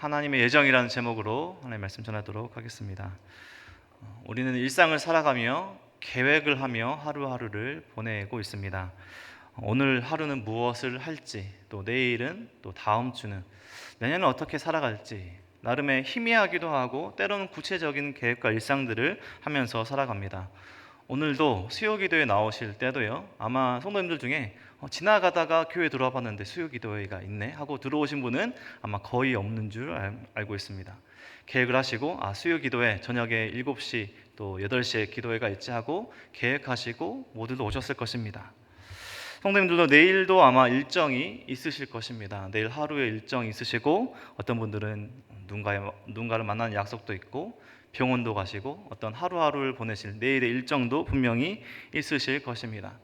하나님의 예정이라는 제목으로 하나님의 말씀 전하도록 하겠습니다. 어, 우리는 일상을 살아가며 계획을 하며 하루하루를 보내고 있습니다. 오늘 하루는 무엇을 할지, 또 내일은 또 다음 주는 내년은 어떻게 살아갈지 나름의 희미하기도 하고 때로는 구체적인 계획과 일상들을 하면서 살아갑니다. 오늘도 수요 기도에 나오실 때도요. 아마 성도님들 중에 어, 지나가다가 교회 들어와 봤는데 수요 기도회가 있네 하고 들어오신 분은 아마 거의 없는 줄 알, 알고 있습니다. 계획을 하시고 아 수요 기도회 저녁에 7시 또 8시에 기도회가 있지 하고 계획하시고 모두들 오셨을 것입니다. 성도님들도 내일도 아마 일정이 있으실 것입니다. 내일 하루에 일정이 있으시고 어떤 분들은 누군가를 만나는 약속도 있고 병원도 가시고 어떤 하루하루를 보내실 내일의 일정도 분명히 있으실 것입니다.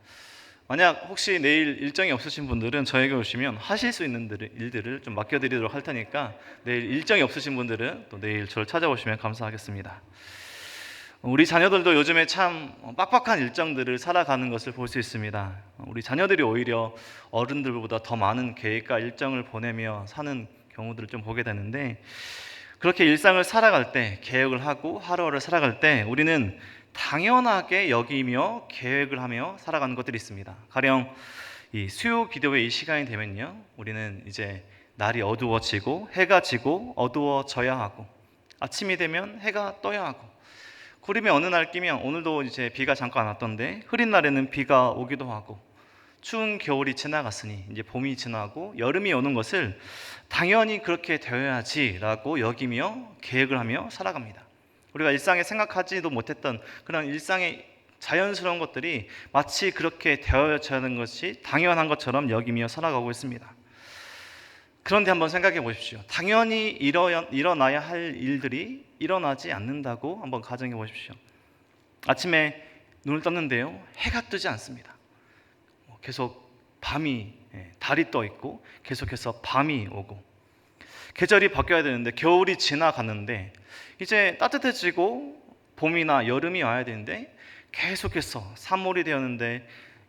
만약 혹시 내일 일정이 없으신 분들은 저에게 오시면 하실 수 있는 일들을 좀 맡겨드리도록 할 테니까 내일 일정이 없으신 분들은 또 내일 저를 찾아오시면 감사하겠습니다. 우리 자녀들도 요즘에 참 빡빡한 일정들을 살아가는 것을 볼 수 있습니다. 우리 자녀들이 오히려 어른들보다 더 많은 계획과 일정을 보내며 사는 경우들을 좀 보게 되는데 그렇게 일상을 살아갈 때 계획을 하고 하루하루 살아갈 때 우리는 당연하게 여기며 계획을 하며 살아가는 것들이 있습니다. 가령 이 수요 기도회 이 시간이 되면요, 우리는 이제 날이 어두워지고 해가 지고 어두워져야 하고 아침이 되면 해가 떠야 하고 구름이 어느 날 끼면 오늘도 이제 비가 잠깐 왔던데 흐린 날에는 비가 오기도 하고 추운 겨울이 지나갔으니 이제 봄이 지나고 여름이 오는 것을 당연히 그렇게 되어야지라고 여기며 계획을 하며 살아갑니다. 우리가 일상에 생각하지도 못했던 그런 일상의 자연스러운 것들이 마치 그렇게 되어야 하는 것이 당연한 것처럼 여기며 살아가고 있습니다. 그런데 한번 생각해 보십시오. 당연히 일어나야 할 일들이 일어나지 않는다고 한번 가정해 보십시오. 아침에 눈을 떴는데요. 해가 뜨지 않습니다. 계속 밤이 예, 달이 떠 있고 계속해서 밤이 오고 계절이 바뀌어야 되는데 겨울이 지나갔는데 이제 따뜻해지고 봄이나 여름이 와야 되는데 계속해서 3월이 되었는데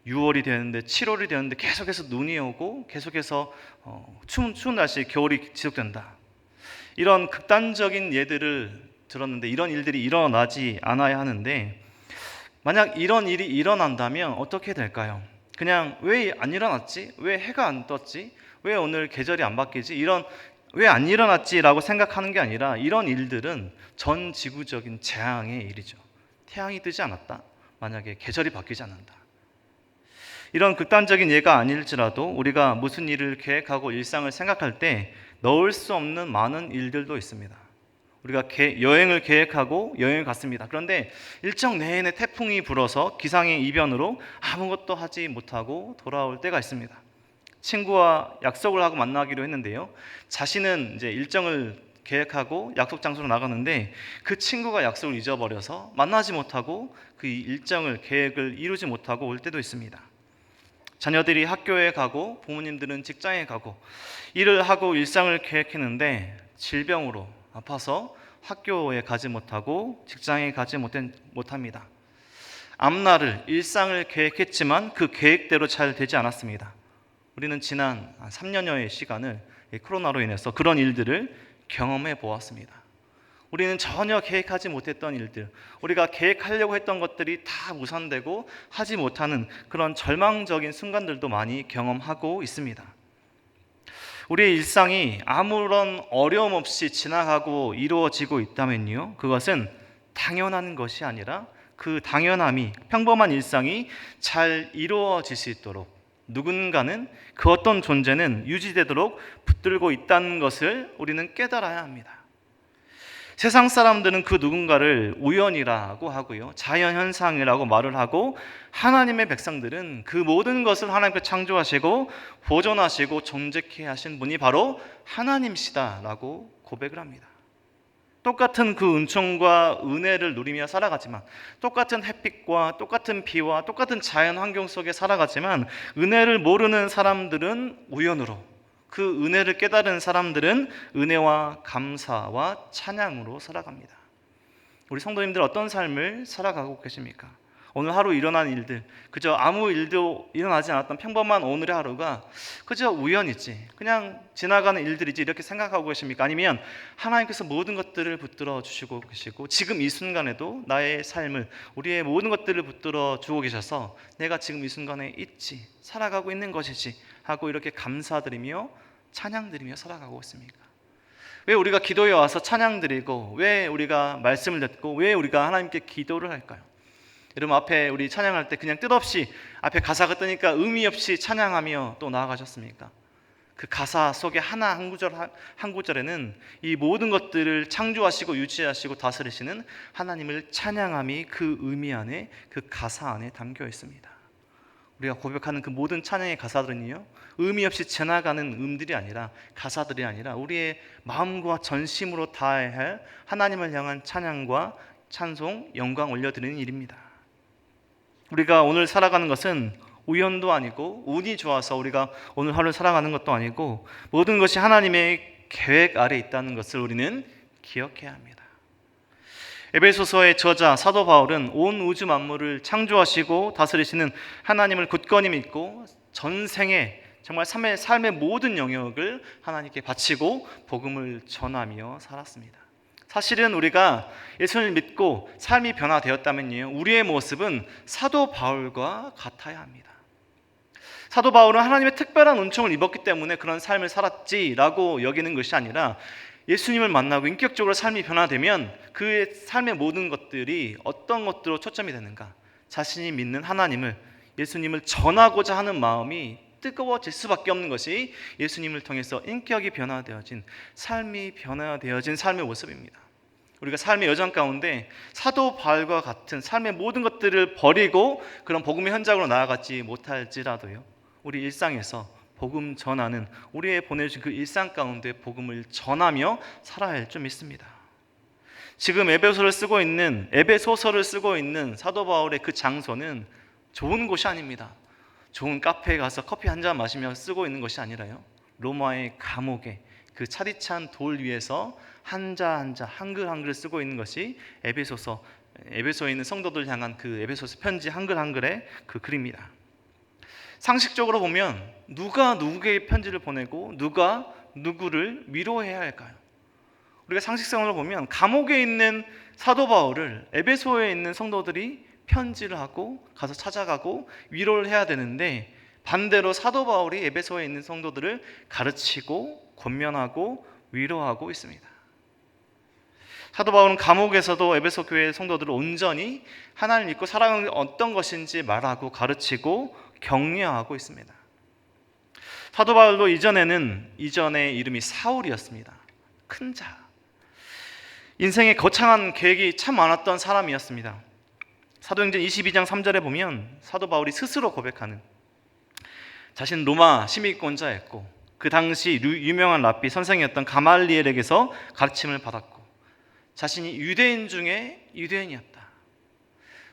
6월이 되었는데 7월이 되었는데 계속해서 눈이 오고 계속해서 어, 추운, 추운 날씨 겨울이 지속된다. 이런 극단적인 예들을 들었는데 이런 일들이 일어나지 않아야 하는데 만약 이런 일이 일어난다면 어떻게 될까요? 그냥 왜 안 일어났지? 왜 해가 안 떴지? 왜 오늘 계절이 안 바뀌지? 이런 왜 안 일어났지라고 생각하는 게 아니라 이런 일들은 전 지구적인 재앙의 일이죠. 태양이 뜨지 않았다. 만약에 계절이 바뀌지 않는다. 이런 극단적인 예가 아닐지라도 우리가 무슨 일을 계획하고 일상을 생각할 때 넣을 수 없는 많은 일들도 있습니다. 우리가 여행을 계획하고 여행을 갔습니다. 그런데 일정 내내 태풍이 불어서 기상의 이변으로 아무것도 하지 못하고 돌아올 때가 있습니다. 친구와 약속을 하고 만나기로 했는데요. 자신은 이제 일정을 계획하고 약속 장소로 나가는데 그 친구가 약속을 잊어버려서 만나지 못하고 그 일정을 계획을 이루지 못하고 올 때도 있습니다. 자녀들이 학교에 가고 부모님들은 직장에 가고 일을 하고 일상을 계획했는데 질병으로 아파서 학교에 가지 못하고 직장에 가지 못합니다. 앞날을 일상을 계획했지만 그 계획대로 잘 되지 않았습니다. 우리는 지난 3년여의 시간을 코로나로 인해서 그런 일들을 경험해 보았습니다. 우리는 전혀 계획하지 못했던 일들, 우리가 계획하려고 했던 것들이 다 무산되고 하지 못하는 그런 절망적인 순간들도 많이 경험하고 있습니다. 우리의 일상이 아무런 어려움 없이 지나가고 이루어지고 있다면요. 그것은 당연한 것이 아니라 그 당연함이 평범한 일상이 잘 이루어질 수 있도록 누군가는 그 어떤 존재는 유지되도록 붙들고 있다는 것을 우리는 깨달아야 합니다. 세상 사람들은 그 누군가를 우연이라고 하고요. 자연 현상이라고 말을 하고 하나님의 백성들은 그 모든 것을 하나님께 창조하시고 보존하시고 존재케 하신 분이 바로 하나님시다라고 고백을 합니다. 똑같은 그 은총과 은혜를 누리며 살아가지만 똑같은 햇빛과 똑같은 비와 똑같은 자연 환경 속에 살아가지만 은혜를 모르는 사람들은 우연으로 그 은혜를 깨달은 사람들은 은혜와 감사와 찬양으로 살아갑니다. 우리 성도님들 어떤 삶을 살아가고 계십니까? 오늘 하루 일어난 일들, 그저 아무 일도 일어나지 않았던 평범한 오늘의 하루가 그저 우연이지, 그냥 지나가는 일들이지 이렇게 생각하고 계십니까? 아니면 하나님께서 모든 것들을 붙들어 주시고 계시고 지금 이 순간에도 나의 삶을 우리의 모든 것들을 붙들어 주고 계셔서 내가 지금 이 순간에 있지, 살아가고 있는 것이지 하고 이렇게 감사드리며 찬양드리며 살아가고 있습니까? 왜 우리가 기도에 와서 찬양드리고 왜 우리가 말씀을 듣고 왜 우리가 하나님께 기도를 할까요? 여러분 앞에 우리 찬양할 때 그냥 뜻없이 앞에 가사가 뜨니까 의미 없이 찬양하며 또 나아가셨습니까? 그 가사 속에 하나 한 구절 한- 한 구절에는 이 모든 것들을 창조하시고 유지하시고 다스리시는 하나님을 찬양함이 그 의미 안에 그 가사 안에 담겨 있습니다. 우리가 고백하는 그 모든 찬양의 가사들은요 의미 없이 지나가는 음들이 아니라 가사들이 아니라 우리의 마음과 전심으로 다해야 할 하나님을 향한 찬양과 찬송, 영광 올려드리는 일입니다. 우리가 오늘 살아가는 것은 우연도 아니고 운이 좋아서 우리가 오늘 하루를 살아가는 것도 아니고 모든 것이 하나님의 계획 아래 있다는 것을 우리는 기억해야 합니다. 에베소서의 저자 사도 바울은 온 우주 만물을 창조하시고 다스리시는 하나님을 굳건히 믿고 전생에 정말 삶의, 삶의 모든 영역을 하나님께 바치고 복음을 전하며 살았습니다. 사실은 우리가 예수를 믿고 삶이 변화되었다면요, 우리의 모습은 사도 바울과 같아야 합니다. 사도 바울은 하나님의 특별한 은총을 입었기 때문에 그런 삶을 살았지라고 여기는 것이 아니라 예수님을 만나고 인격적으로 삶이 변화되면 그의 삶의 모든 것들이 어떤 것들로 초점이 되는가? 자신이 믿는 하나님을 예수님을 전하고자 하는 마음이 뜨거워질 수밖에 없는 것이 예수님을 통해서 인격이 변화되어진 삶이 변화되어진 삶의 모습입니다. 우리가 삶의 여정 가운데 사도 바울과 같은 삶의 모든 것들을 버리고 그런 복음의 현장으로 나아가지 못할지라도요. 우리 일상에서 복음 전하는 우리의 보내주신 그 일상 가운데 복음을 전하며 살아야 할줄 믿습니다. 지금 에베소를 쓰고 있는 에베소서를 쓰고 있는 사도 바울의 그 장소는 좋은 곳이 아닙니다. 좋은 카페에 가서 커피 한 잔 마시며 쓰고 있는 것이 아니라요. 로마의 감옥에 그 차디찬 돌 위에서 한자 한자 한글 한글 쓰고 있는 것이 에베소서 에베소에 있는 성도들 향한 그 에베소서 편지 한글 한글의 그 글입니다. 상식적으로 보면 누가 누구에게 편지를 보내고 누가 누구를 위로해야 할까요? 우리가 상식성으로 보면 감옥에 있는 사도 바울을 에베소에 있는 성도들이 편지를 하고 가서 찾아가고 위로를 해야 되는데 반대로 사도 바울이 에베소에 있는 성도들을 가르치고 권면하고 위로하고 있습니다. 사도 바울은 감옥에서도 에베소 교회 성도들을 온전히 하나님 믿고 살아가는 어떤 것인지 말하고 가르치고 격려하고 있습니다. 사도 바울도 이전에는 이전의 이름이 사울이었습니다. 큰 자. 인생의 거창한 계획이 참 많았던 사람이었습니다. 사도행전 22장 3절에 보면 사도 바울이 스스로 고백하는 자신 로마 시민권자였고 그 당시 유명한 랍비 선생이었던 가말리엘에게서 가르침을 받았고 자신이 유대인 중에 유대인이었다.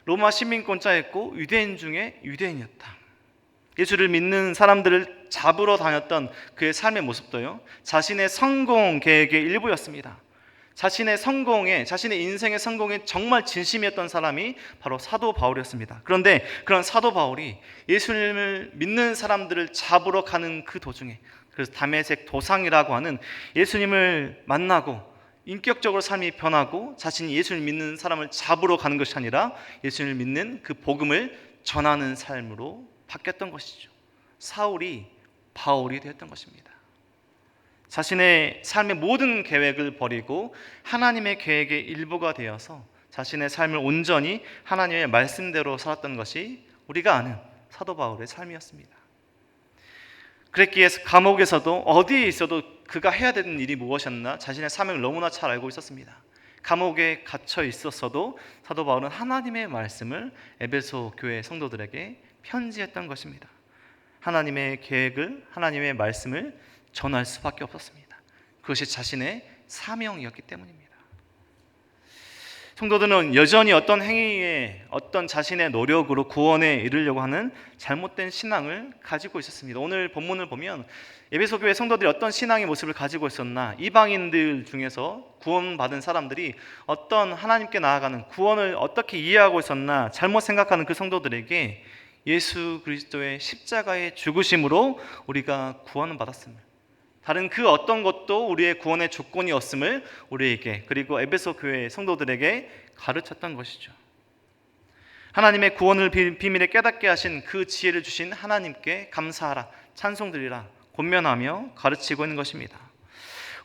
로마 시민권자였고 유대인 중에 유대인이었다. 예수를 믿는 사람들을 잡으러 다녔던 그의 삶의 모습도요. 자신의 성공 계획의 일부였습니다. 자신의 성공에 자신의 인생의 성공에 정말 진심이었던 사람이 바로 사도 바울이었습니다. 그런데 그런 사도 바울이 예수님을 믿는 사람들을 잡으러 가는 그 도중에 그래서 담에색 도상이라고 하는 예수님을 만나고 인격적으로 삶이 변하고 자신이 예수를 믿는 사람을 잡으러 가는 것이 아니라 예수를 믿는 그 복음을 전하는 삶으로 바뀌었던 것이죠. 사울이 바울이 되었던 것입니다. 자신의 삶의 모든 계획을 버리고 하나님의 계획의 일부가 되어서 자신의 삶을 온전히 하나님의 말씀대로 살았던 것이 우리가 아는 사도 바울의 삶이었습니다. 그랬기에 감옥에서도 어디에 있어도 그가 해야 되는 일이 무엇이었나 자신의 사명을 너무나 잘 알고 있었습니다. 감옥에 갇혀 있었어도 사도 바울은 하나님의 말씀을 에베소 교회 성도들에게 편지했던 것입니다. 하나님의 계획을 하나님의 말씀을 전할 수밖에 없었습니다. 그것이 자신의 사명이었기 때문입니다. 성도들은 여전히 어떤 행위에 어떤 자신의 노력으로 구원에 이르려고 하는 잘못된 신앙을 가지고 있었습니다. 오늘 본문을 보면 에베소 교회 성도들이 어떤 신앙의 모습을 가지고 있었나 이방인들 중에서 구원받은 사람들이 어떤 하나님께 나아가는 구원을 어떻게 이해하고 있었나 잘못 생각하는 그 성도들에게 예수 그리스도의 십자가의 죽으심으로 우리가 구원을 받았습니다. 다른 그 어떤 것도 우리의 구원의 조건이었음을 우리에게 그리고 에베소 교회 성도들에게 가르쳤던 것이죠. 하나님의 구원을 비밀에 깨닫게 하신 그 지혜를 주신 하나님께 감사하라 찬송드리라 권면하며 가르치고 있는 것입니다.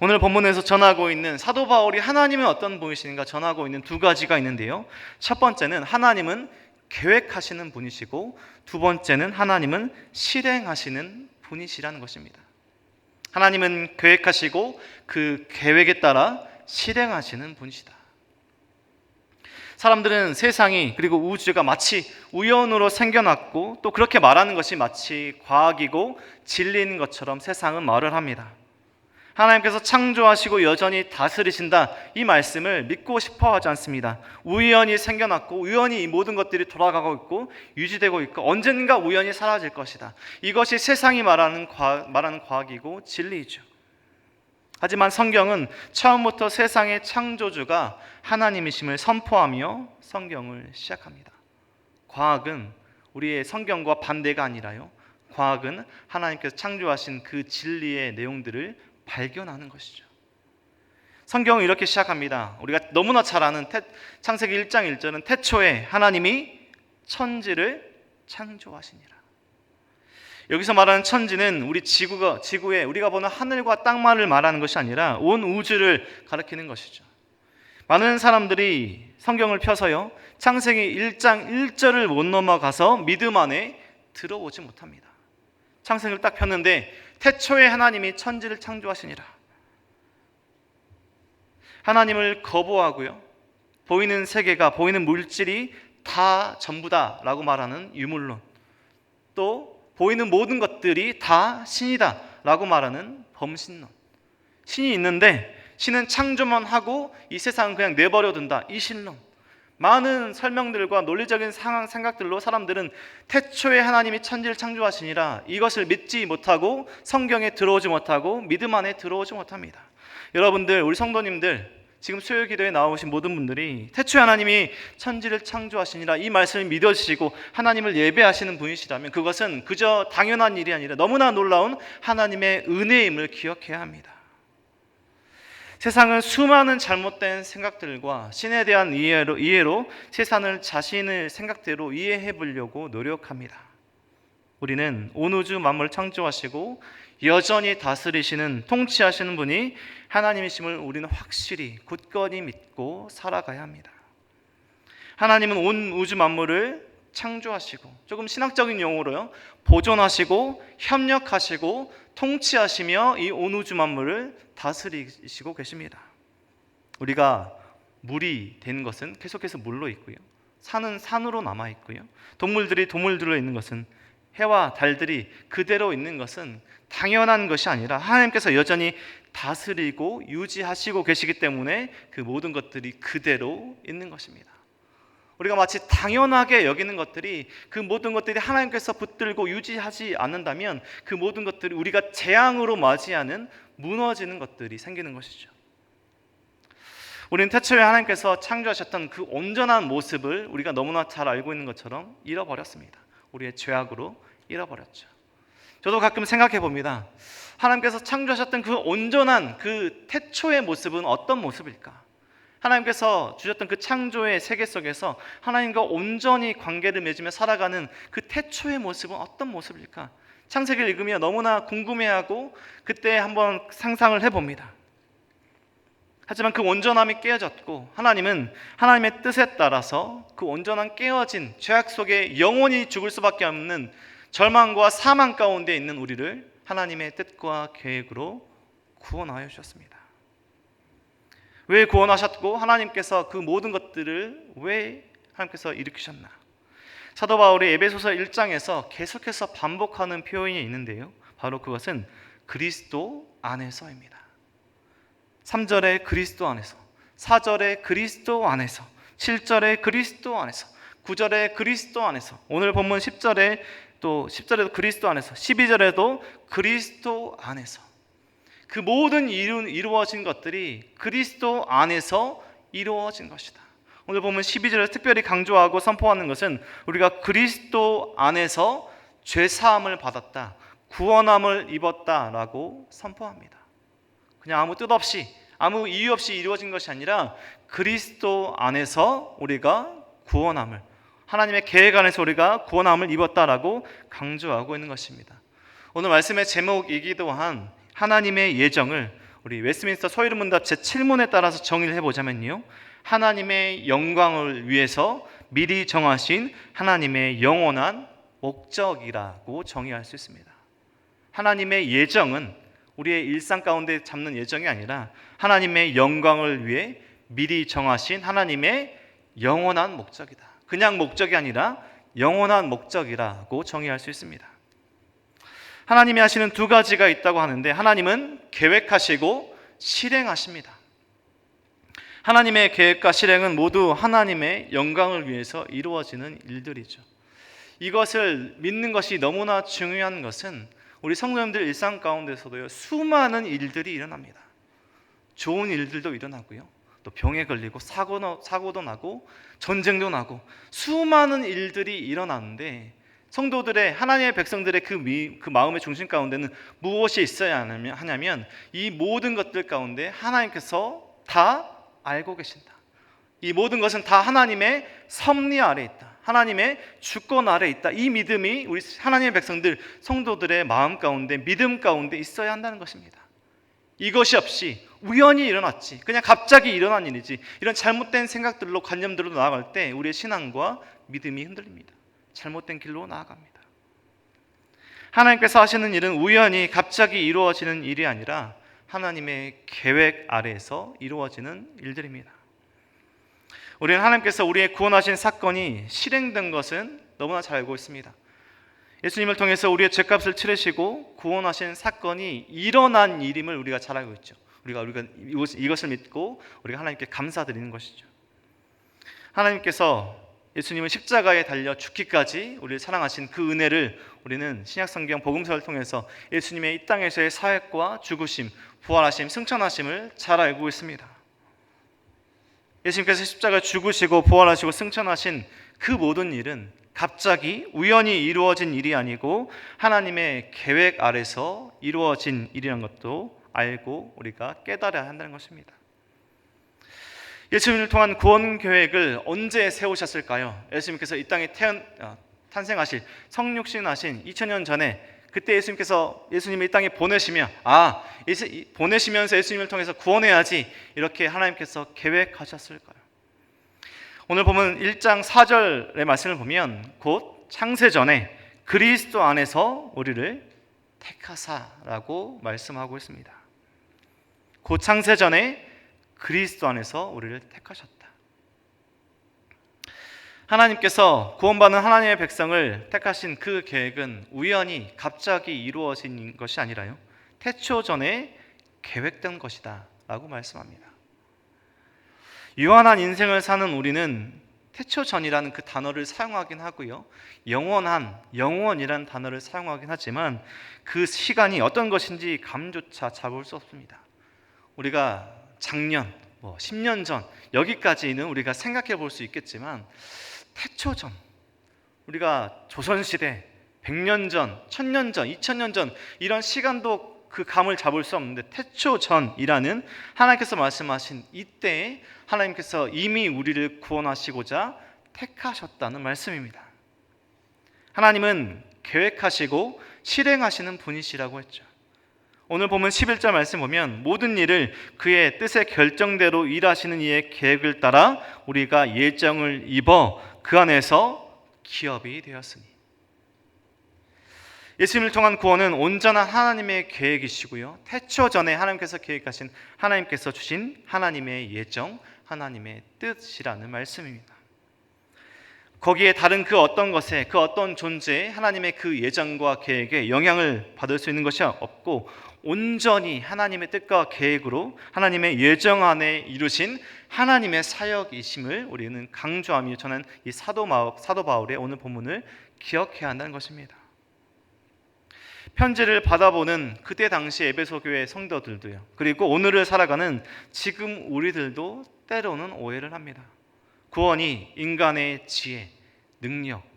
오늘 본문에서 전하고 있는 사도 바울이 하나님은 어떤 분이신가 전하고 있는 두 가지가 있는데요. 첫 번째는 하나님은 계획하시는 분이시고 두 번째는 하나님은 실행하시는 분이시라는 것입니다. 하나님은 계획하시고 그 계획에 따라 실행하시는 분이시다. 사람들은 세상이 그리고 우주가 마치 우연으로 생겨났고 또 그렇게 말하는 것이 마치 과학이고 진리인 것처럼 세상은 말을 합니다. 하나님께서 창조하시고 여전히 다스리신다 이 말씀을 믿고 싶어 하지 않습니다. 우연히 생겨났고 우연히 이 모든 것들이 돌아가고 있고 유지되고 있고 언젠가 우연히 사라질 것이다. 이것이 세상이 말하는 과학, 말하는 과학이고 진리이죠. 하지만 성경은 처음부터 세상의 창조주가 하나님이심을 선포하며 성경을 시작합니다. 과학은 우리의 성경과 반대가 아니라요. 과학은 하나님께서 창조하신 그 진리의 내용들을 발견하는 것이죠. 성경은 이렇게 시작합니다. 우리가 너무나 잘 아는 창세기 1장 1절은 태초에 하나님이 천지를 창조하시니라. 여기서 말하는 천지는 우리 지구가 지구에 우리가 보는 하늘과 땅만을 말하는 것이 아니라 온 우주를 가리키는 것이죠. 많은 사람들이 성경을 펴서요. 창세기 1장 1절을 못 넘어가서 믿음 안에 들어오지 못합니다. 창세기를 딱 폈는데 태초에 하나님이 천지를 창조하시니라. 하나님을 거부하고요. 보이는 세계가 보이는 물질이 다 전부다라고 말하는 유물론. 또 보이는 모든 것들이 다 신이다라고 말하는 범신론. 신이 있는데 신은 창조만 하고 이 세상은 그냥 내버려 둔다. 이 신론. 많은 설명들과 논리적인 상황 생각들로 사람들은 태초에 하나님이 천지를 창조하시니라 이것을 믿지 못하고 성경에 들어오지 못하고 믿음 안에 들어오지 못합니다. 여러분들 우리 성도님들 지금 수요 기도에 나오신 모든 분들이 태초에 하나님이 천지를 창조하시니라 이 말씀을 믿어주시고 하나님을 예배하시는 분이시라면 그것은 그저 당연한 일이 아니라 너무나 놀라운 하나님의 은혜임을 기억해야 합니다. 세상은 수많은 잘못된 생각들과 신에 대한 이해로, 이해로 세상을 자신의 생각대로 이해해 보려고 노력합니다. 우리는 온 우주 만물 창조하시고 여전히 다스리시는 통치하시는 분이 하나님이심을 우리는 확실히 굳건히 믿고 살아가야 합니다. 하나님은 온 우주 만물을 창조하시고 조금 신학적인 용어로요 보존하시고 협력하시고 통치하시며 이 온 우주 만물을 다스리시고 계십니다. 우리가 물이 된 것은 계속해서 물로 있고요. 산은 산으로 남아 있고요. 동물들이 동물들로 있는 것은 해와 달들이 그대로 있는 것은 당연한 것이 아니라 하나님께서 여전히 다스리고 유지하시고 계시기 때문에 그 모든 것들이 그대로 있는 것입니다. 우리가 마치 당연하게 여기는 것들이 그 모든 것들이 하나님께서 붙들고 유지하지 않는다면 그 모든 것들이 우리가 재앙으로 맞이하는 무너지는 것들이 생기는 것이죠. 우리는 태초에 하나님께서 창조하셨던 그 온전한 모습을 우리가 너무나 잘 알고 있는 것처럼 잃어버렸습니다. 우리의 죄악으로 잃어버렸죠. 저도 가끔 생각해 봅니다. 하나님께서 창조하셨던 그 온전한 그 태초의 모습은 어떤 모습일까? 하나님께서 주셨던 그 창조의 세계 속에서 하나님과 온전히 관계를 맺으며 살아가는 그 태초의 모습은 어떤 모습일까? 창세기를 읽으며 너무나 궁금해하고 그때 한번 상상을 해봅니다. 하지만 그 온전함이 깨어졌고 하나님은 하나님의 뜻에 따라서 그 온전한 깨어진 죄악 속에 영원히 죽을 수밖에 없는 절망과 사망 가운데 있는 우리를 하나님의 뜻과 계획으로 구원하여 주셨습니다. 왜 구원하셨고 하나님께서 그 모든 것들을 왜 하나님께서 일으키셨나? 사도 바울이 에베소서 1장에서 계속해서 반복하는 표현이 있는데요. 바로 그것은 그리스도 안에서입니다. 3절에 그리스도 안에서, 4절에 그리스도 안에서, 7절에 그리스도 안에서 9절에 그리스도 안에서 오늘 본문 10절에 또 10절에도 그리스도 안에서 12절에도 그리스도 안에서 그 모든 이루, 이루 어진 것들이 그리스도 안에서 이루어진 것이다. 오늘 보면 12절에 특별히 강조하고 선포하는 것은 우리가 그리스도 안에서 죄 사함을 받았다. 구원함을 입었다라고 선포합니다. 그냥 아무 뜻 없이 아무 이유 없이 이루어진 것이 아니라 그리스도 안에서 우리가 구원함을 하나님의 계획 안에서 우리가 구원함을 입었다라고 강조하고 있는 것입니다. 오늘 말씀의 제목이기도 한 하나님의 예정을 우리 웨스민스터 소위문답 제 7문에 따라서 정의를 해보자면요. 하나님의 영광을 위해서 미리 정하신 하나님의 영원한 목적이라고 정의할 수 있습니다. 하나님의 예정은 우리의 일상 가운데 잡는 예정이 아니라 하나님의 영광을 위해 미리 정하신 하나님의 영원한 목적이다. 그냥 목적이 아니라 영원한 목적이라고 정의할 수 있습니다. 하나님이 하시는 두 가지가 있다고 하는데 하나님은 계획하시고 실행하십니다. 하나님의 계획과 실행은 모두 하나님의 영광을 위해서 이루어지는 일들이죠. 이것을 믿는 것이 너무나 중요한 것은 우리 성도님들 일상 가운데서도요 수많은 일들이 일어납니다. 좋은 일들도 일어나고요. 또 병에 걸리고 사고 사고도 나고 전쟁도 나고 수많은 일들이 일어나는데 성도들의 하나님의 백성들의 그, 미, 그 마음의 중심 가운데는 무엇이 있어야 하냐면 이 모든 것들 가운데 하나님께서 다 알고 계신다. 이 모든 것은 다 하나님의 섭리 아래 있다. 하나님의 주권 아래 있다. 이 믿음이 우리 하나님의 백성들 성도들의 마음 가운데 믿음 가운데 있어야 한다는 것입니다. 이것이 없이 우연히 일어났지. 그냥 갑자기 일어난 일이지. 이런 잘못된 생각들로 관념들로 나아갈 때 우리의 신앙과 믿음이 흔들립니다. 잘못된 길로 나아갑니다. 하나님께서 하시는 일은 우연히 갑자기 이루어지는 일이 아니라 하나님의 계획 아래에서 이루어지는 일들입니다. 우리는 하나님께서 우리의 구원하신 사건이 실행된 것은 너무나 잘 알고 있습니다. 예수님을 통해서 우리의 죄값을 치르시고 구원하신 사건이 일어난 일임을 우리가 잘 알고 있죠. 우리가 우리가 이것을 믿고 우리가 하나님께 감사드리는 것이죠. 하나님께서 예수님은 십자가에 달려 죽기까지 우리를 사랑하신 그 은혜를 우리는 신약 성경 복음서를 통해서 예수님의 이 땅에서의 사역과 죽으심, 부활하심, 승천하심을 잘 알고 있습니다. 예수님께서 십자가 죽으시고 부활하시고 승천하신 그 모든 일은 갑자기 우연히 이루어진 일이 아니고 하나님의 계획 아래서 이루어진 일이라는 것도 알고 우리가 깨달아야 한다는 것입니다. 예수님을 통한 구원 계획을 언제 세우셨을까요? 예수님께서 이 땅에 태어난 어, 탄생하실 성육신하신 2000년 전에 그때 예수님께서 예수님을 이 땅에 보내시며 아 보내시면서 예수님을 통해서 구원해야지 이렇게 하나님께서 계획하셨을까요? 오늘 보면 1장 4절의 말씀을 보면 곧 창세 전에 그리스도 안에서 우리를 택하사라고 말씀하고 있습니다. 곧 창세 전에 그리스도 안에서 우리를 택하셨다. 하나님께서 구원받는 하나님의 백성을 택하신 그 계획은 우연히 갑자기 이루어진 것이 아니라요. 태초 전에 계획된 것이다 라고 말씀합니다. 유한한 인생을 사는 우리는 태초 전이라는 그 단어를 사용하긴 하고요. 영원한 영원이라는 단어를 사용하긴 하지만 그 시간이 어떤 것인지 감조차 잡을 수 없습니다. 우리가 작년, 뭐 10년 전 여기까지는 우리가 생각해 볼 수 있겠지만 태초 전 우리가 조선 시대 100년 전, 1000년 전, 2000년 전 이런 시간도 그 감을 잡을 수 없는데 태초 전이라는 하나님께서 말씀하신 이때에 하나님께서 이미 우리를 구원하시고자 택하셨다는 말씀입니다. 하나님은 계획하시고 실행하시는 분이시라고 했죠. 오늘 보면 11절 말씀 보면 모든 일을 그의 뜻의 결정대로 일하시는 이의 계획을 따라 우리가 예정을 입어 그 안에서 기업이 되었으니 예수님을 통한 구원은 온전한 하나님의 계획이시고요. 태초 전에 하나님께서 계획하신 하나님께서 주신 하나님의 예정, 하나님의 뜻이라는 말씀입니다. 거기에 다른 그 어떤 것에 그 어떤 존재에 하나님의 그 예정과 계획에 영향을 받을 수 있는 것이 없고 온전히 하나님의 뜻과 계획으로 하나님의 예정 안에 이루신 하나님의 사역이심을 우리는 강조하며 저는 이 사도 마 사도 바울의 오늘 본문을 기억해야 한다는 것입니다. 편지를 받아보는 그때 당시 에베소 교회 성도들도요. 그리고 오늘을 살아가는 지금 우리들도 때로는 오해를 합니다. 구원이 인간의 지혜, 능력,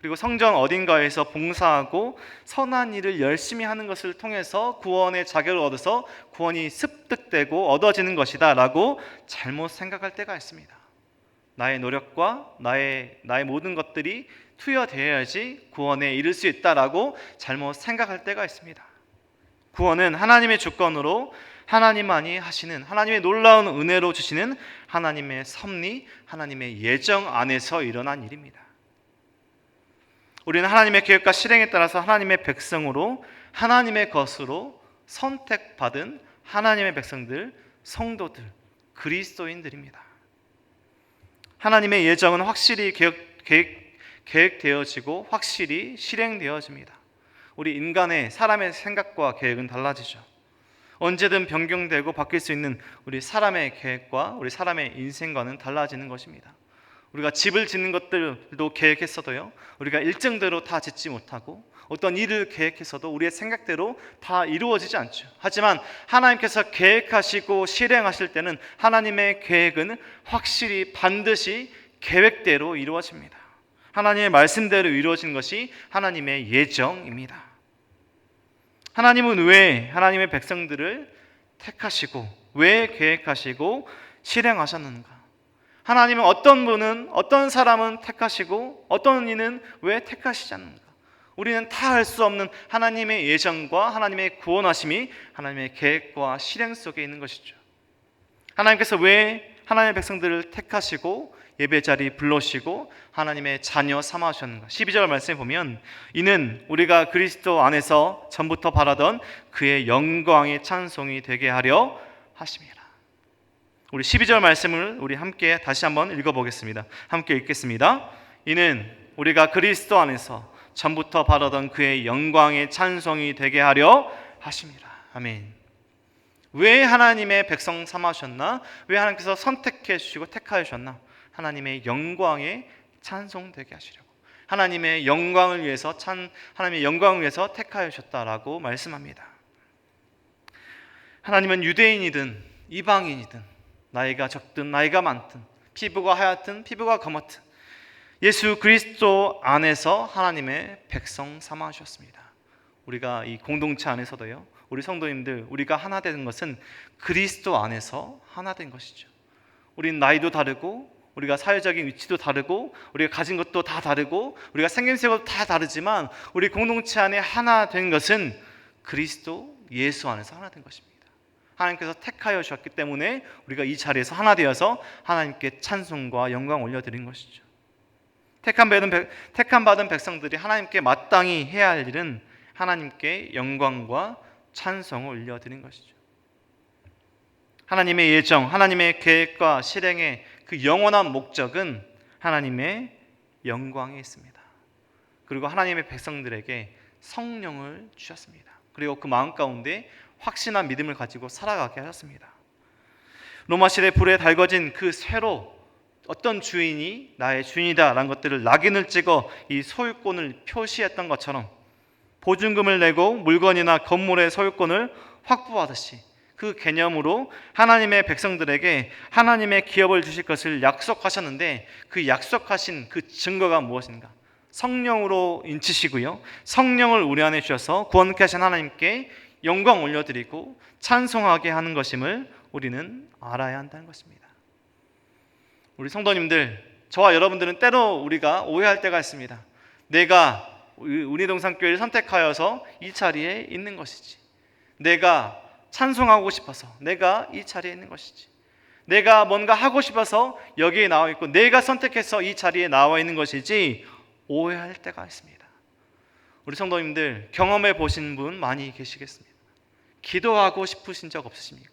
그리고 성전 어딘가에서 봉사하고 선한 일을 열심히 하는 것을 통해서 구원의 자격을 얻어서 구원이 습득되고 얻어지는 것이다라고 잘못 생각할 때가 있습니다. 나의 노력과 나의 나의 모든 것들이 투여되어야지 구원에 이를 수 있다라고 잘못 생각할 때가 있습니다. 구원은 하나님의 주권으로 하나님만이 하시는 하나님의 놀라운 은혜로 주시는 하나님의 섭리, 하나님의 예정 안에서 일어난 일입니다. 우리는 하나님의 계획과 실행에 따라서 하나님의 백성으로 하나님의 것으로 선택받은 하나님의 백성들, 성도들, 그리스도인들입니다. 하나님의 예정은 확실히 계획, 계획, 계획되어지고 확실히 실행되어집니다. 우리 인간의 사람의 생각과 계획은 달라지죠. 언제든 변경되고 바뀔 수 있는 우리 사람의 계획과 우리 사람의 인생과는 달라지는 것입니다. 우리가 집을 짓는 것들도 계획했어도요. 우리가 일정대로 다 짓지 못하고 어떤 일을 계획해서도 우리의 생각대로 다 이루어지지 않죠. 하지만 하나님께서 계획하시고 실행하실 때는 하나님의 계획은 확실히 반드시 계획대로 이루어집니다. 하나님의 말씀대로 이루어진 것이 하나님의 예정입니다. 하나님은 왜 하나님의 백성들을 택하시고 왜 계획하시고 실행하셨는가? 하나님은 어떤 분은 어떤 사람은 택하시고 어떤 이는 왜 택하시지 않는가? 우리는 다할수 없는 하나님의 예정과 하나님의 구원하심이 하나님의 계획과 실행 속에 있는 것이죠. 하나님께서 왜 하나님의 백성들을 택하시고 예배 자리 불러시고 하나님의 자녀 삼아주셨는가? 12절 말씀에 보면 이는 우리가 그리스도 안에서 전부터 바라던 그의 영광의 찬송이 되게 하려 하심이라. 우리 12절 말씀을 우리 함께 다시 한번 읽어보겠습니다. 함께 읽겠습니다. 이는 우리가 그리스도 안에서 전부터 바라던 그의 영광의 찬송이 되게 하려 하심이라. 아멘. 왜 하나님의 백성 삼으셨나? 왜 하나님께서 선택해 주시고 택하여 주셨나? 하나님의 영광에 찬송 되게 하시려고. 하나님의 영광을 위해서 찬 하나님의 영광을 위해서 택하여 주셨다라고 말씀합니다. 하나님은 유대인이든 이방인이든 나이가 적든 나이가 많든 피부가 하얗든 피부가 검었든 예수 그리스도 안에서 하나님의 백성 삼아 주셨습니다. 우리가 이 공동체 안에서도요. 우리 성도님들 우리가 하나 되는 것은 그리스도 안에서 하나 된 것이죠. 우리는 나이도 다르고 우리가 사회적인 위치도 다르고 우리가 가진 것도 다 다르고 우리가 생김새도 다 다르지만 우리 공동체 안에 하나 된 것은 그리스도 예수 안에서 하나 된 것입니다. 하나님께서 택하여 주셨기 때문에 우리가 이 자리에서 하나 되어서 하나님께 찬송과 영광 올려드린 것이죠. 택한 받은, 택한 받은 백성들이 하나님께 마땅히 해야 할 일은 하나님께 영광과 찬송을 올려드린 것이죠. 하나님의 예정, 하나님의 계획과 실행의 그 영원한 목적은 하나님의 영광에 있습니다. 그리고 하나님의 백성들에게 성령을 주셨습니다. 그리고 그 마음 가운데 확신한 믿음을 가지고 살아가게 하셨습니다. 로마 시대 불에 달궈진 그 쇠로 어떤 주인이 나의 주인이다라는 것들을 낙인을 찍어 이 소유권을 표시했던 것처럼 보증금을 내고 물건이나 건물의 소유권을 확보하듯이 그 개념으로 하나님의 백성들에게 하나님의 기업을 주실 것을 약속하셨는데 그 약속하신 그 증거가 무엇인가? 성령으로 인치시고요. 성령을 우리 안에 주셔서 구원케 하신 하나님께 영광 올려드리고 찬송하게 하는 것임을 우리는 알아야 한다는 것입니다. 우리 성도님들, 저와 여러분들은 때로 우리가 오해할 때가 있습니다. 내가 우리동산교회를 선택하여서 이 자리에 있는 것이지. 내가 찬송하고 싶어서 내가 이 자리에 있는 것이지. 내가 뭔가 하고 싶어서 여기에 나와 있고 내가 선택해서 이 자리에 나와 있는 것이지 오해할 때가 있습니다. 우리 성도님들 경험해 보신 분 많이 계시겠습니다. 기도하고 싶으신 적 없으십니까?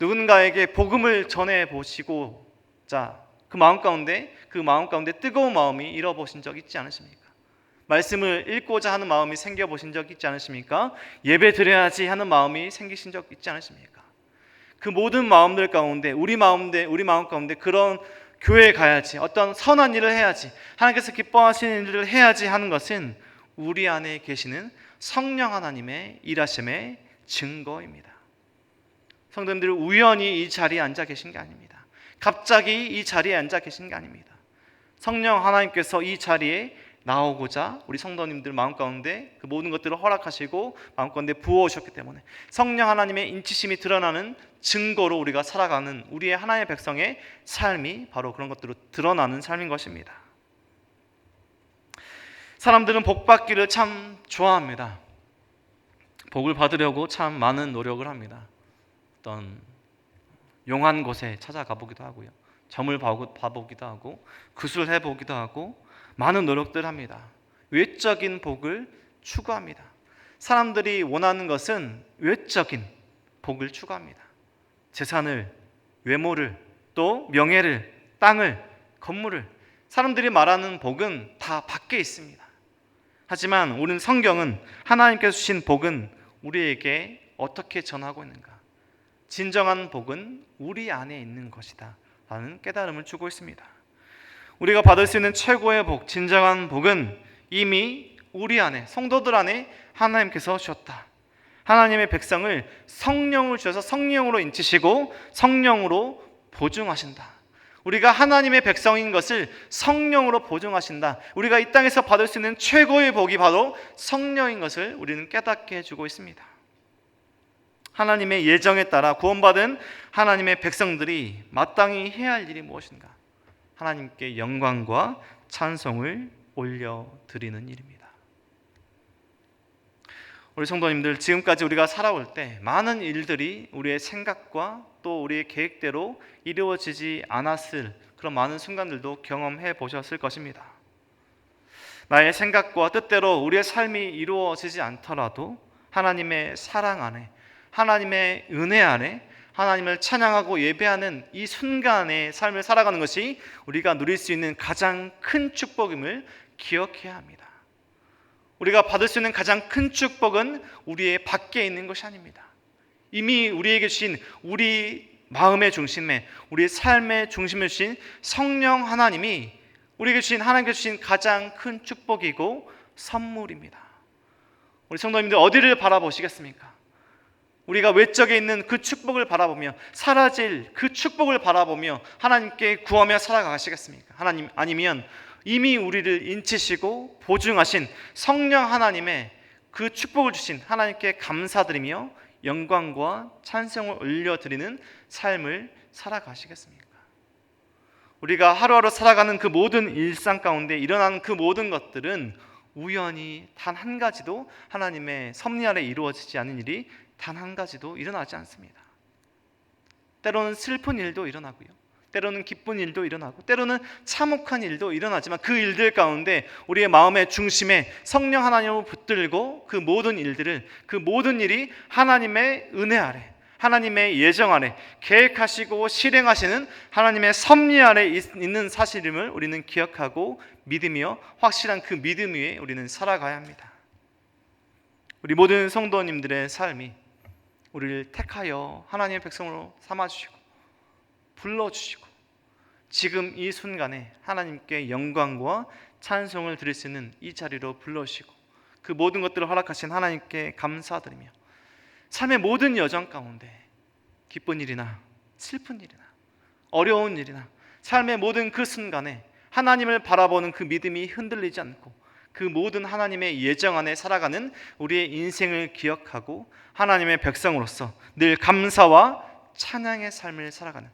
누군가에게 복음을 전해 보시고 자, 그 마음 가운데 그 마음 가운데 뜨거운 마음이 잃어보신 적 있지 않으십니까? 말씀을 읽고자 하는 마음이 생겨 보신 적 있지 않으십니까? 예배 드려야지 하는 마음이 생기신 적 있지 않으십니까? 그 모든 마음들 가운데 우리 마음대 우리 마음 가운데 그런 교회에 가야지 어떤 선한 일을 해야지 하나님께서 기뻐하시는 일을 해야지 하는 것은 우리 안에 계시는 성령 하나님의 일하심의 증거입니다. 성도님들 우연히 이 자리에 앉아 계신 게 아닙니다. 갑자기 이 자리에 앉아 계신 게 아닙니다. 성령 하나님께서 이 자리에 나오고자 우리 성도님들 마음 가운데 그 모든 것들을 허락하시고 마음 가운데 부어오셨기 때문에 성령 하나님의 인치심이 드러나는 증거로 우리가 살아가는 우리의 하나의 백성의 삶이 바로 그런 것들로 드러나는 삶인 것입니다. 사람들은 복 받기를 참 좋아합니다. 복을 받으려고 참 많은 노력을 합니다. 어떤 용한 곳에 찾아가 보기도 하고요. 점을 봐보기도 하고 구슬 해 보기도 하고 많은 노력들 합니다. 외적인 복을 추구합니다. 사람들이 원하는 것은 외적인 복을 추구합니다. 재산을, 외모를, 또 명예를, 땅을, 건물을 사람들이 말하는 복은 다 밖에 있습니다. 하지만 우리는 성경은 하나님께서 주신 복은 우리에게 어떻게 전하고 있는가? 진정한 복은 우리 안에 있는 것이다. 라는 깨달음을 주고 있습니다. 우리가 받을 수 있는 최고의 복, 진정한 복은 이미 우리 안에, 성도들 안에 하나님께서 주셨다. 하나님의 백성을 성령을 주셔서 성령으로 인치시고 성령으로 보증하신다. 우리가 하나님의 백성인 것을 성령으로 보증하신다. 우리가 이 땅에서 받을 수 있는 최고의 복이 바로 성령인 것을 우리는 깨닫게 해주고 있습니다. 하나님의 예정에 따라 구원받은 하나님의 백성들이 마땅히 해야 할 일이 무엇인가? 하나님께 영광과 찬송을 올려 드리는 일입니다. 우리 성도님들 지금까지 우리가 살아올 때 많은 일들이 우리의 생각과 또 우리의 계획대로 이루어지지 않았을 그런 많은 순간들도 경험해 보셨을 것입니다. 나의 생각과 뜻대로 우리의 삶이 이루어지지 않더라도 하나님의 사랑 안에 하나님의 은혜 안에 하나님을 찬양하고 예배하는 이 순간의 삶을 살아가는 것이 우리가 누릴 수 있는 가장 큰 축복임을 기억해야 합니다. 우리가 받을 수 있는 가장 큰 축복은 우리의 밖에 있는 것이 아닙니다. 이미 우리에게 주신 우리 마음의 중심에 우리의 삶의 중심을 주신 성령 하나님이 우리에게 주신 하나님께 주신 가장 큰 축복이고 선물입니다. 우리 성도님들 어디를 바라보시겠습니까? 우리가 외적에 있는 그 축복을 바라보며 사라질 그 축복을 바라보며 하나님께 구하며 살아가시겠습니까? 하나님 아니면 이미 우리를 인치시고 보증하신 성령 하나님의 그 축복을 주신 하나님께 감사드리며 영광과 찬송을 올려드리는 삶을 살아가시겠습니까? 우리가 하루하루 살아가는 그 모든 일상 가운데 일어나는 그 모든 것들은 우연히 단 한 가지도 하나님의 섭리 아래 이루어지지 않은 일이 단 한 가지도 일어나지 않습니다. 때로는 슬픈 일도 일어나고요. 때로는 기쁜 일도 일어나고 때로는 참혹한 일도 일어나지만 그 일들 가운데 우리의 마음의 중심에 성령 하나님을 붙들고 그 모든 일들을 그 모든 일이 하나님의 은혜 아래 하나님의 예정 아래 계획하시고 실행하시는 하나님의 섭리 아래 있는 사실임을 우리는 기억하고 믿으며 확실한 그 믿음 위에 우리는 살아가야 합니다. 우리 모든 성도님들의 삶이 우리를 택하여 하나님의 백성으로 삼아 주시고 불러 주시고 지금 이 순간에 하나님께 영광과 찬송을 드릴 수 있는 이 자리로 불러주시고 그 모든 것들을 허락하신 하나님께 감사드리며 삶의 모든 여정 가운데 기쁜 일이나 슬픈 일이나 어려운 일이나 삶의 모든 그 순간에 하나님을 바라보는 그 믿음이 흔들리지 않고 그 모든 하나님의 예정 안에 살아가는 우리의 인생을 기억하고 하나님의 백성으로서 늘 감사와 찬양의 삶을 살아가는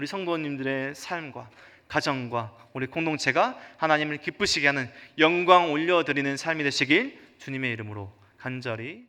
우리 성도님들의 삶과 가정과 우리 공동체가 하나님을 기쁘시게 하는 영광 올려드리는 삶이 되시길 주님의 이름으로 간절히